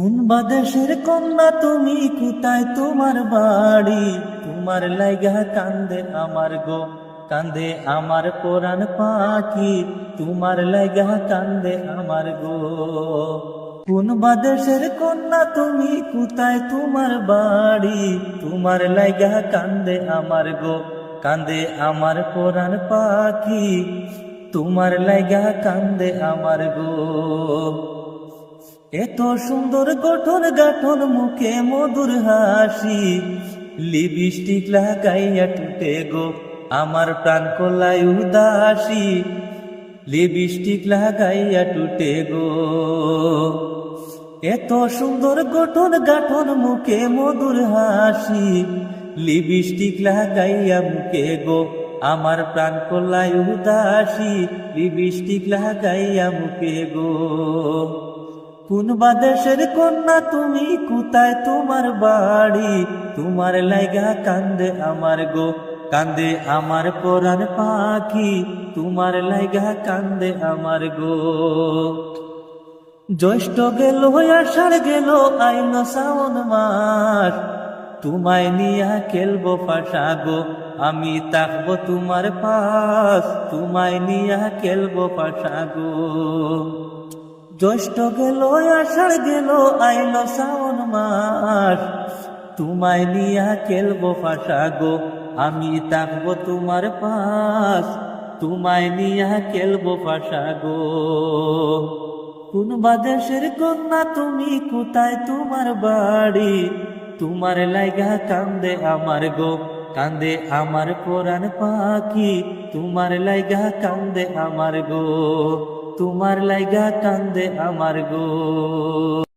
কোন বাদেশের কন্যা তুমি? কোথায় তোমার বাড়ি? তোমার লাইগা কান্দে আমার গো, কান্দে আমার কোরআন পাখি। তোমার লাইগা কান্দে আমার গো। কোন বাদেশের কন্যা তুমি? কোথায় তোমার বাড়ি? তোমার লাইগা কান্দে আমার গো, কান্দে আমার কোরআন পাখি। তোমার লাইগা কান্দে আমার গো। এত সুন্দর গঠন গাঠন মুখে মধুর হাসি। লিপস্টিক লাগাইয়া টুটে গো, আমার প্রাণ কলাই উদাসী। লিপস্টিক লাগাইয়া টুটে গো। এত সুন্দর গঠন গাঠন মুখে মধুর হাসি। লিপস্টিক লাগাইয়া মুখে গো, আমার প্রাণ কলাই উদাসী। লিপস্টিক লাগাইয়া মুখে গো। কোন বাদেশের কন্যা তুমি? কোথায় তোমার বাড়ি? তোমার লাইগা কান্দে আমার গো, কান্দে আমার পরাণ পাখি। তোমার লাইগা কান্দে আমার গো। জ্যৈষ্ঠ গেল, আষাঢ় গেল, আইন শ্রাবণ মাস। তোমায় নিয়া খেলব ফাঁসা গো, আমি থাকব তোমার পাশ তোমায় নিয়া খেলব ফাঁসা গো। জ্যৈষ্ঠ গেল, আষাঢ় গেল, আইল শ্রাবণ মাস। তোমায় নিয়া খেলব ফাঁসা গো, আমি থাকব তোমার পাশ। তোমায় নিয়া খেলব ফাঁসা গো। কোন বাদেশের কন্যা, তুমি কোথায় তোমার বাড়ি? তোমার লাইগা কান্দে আমার গো, কান্দে আমার কোরআন পাখি। তোমার লাইগা কান্দে আমার গো। তোমার লাইগা কান্দে আমার গো।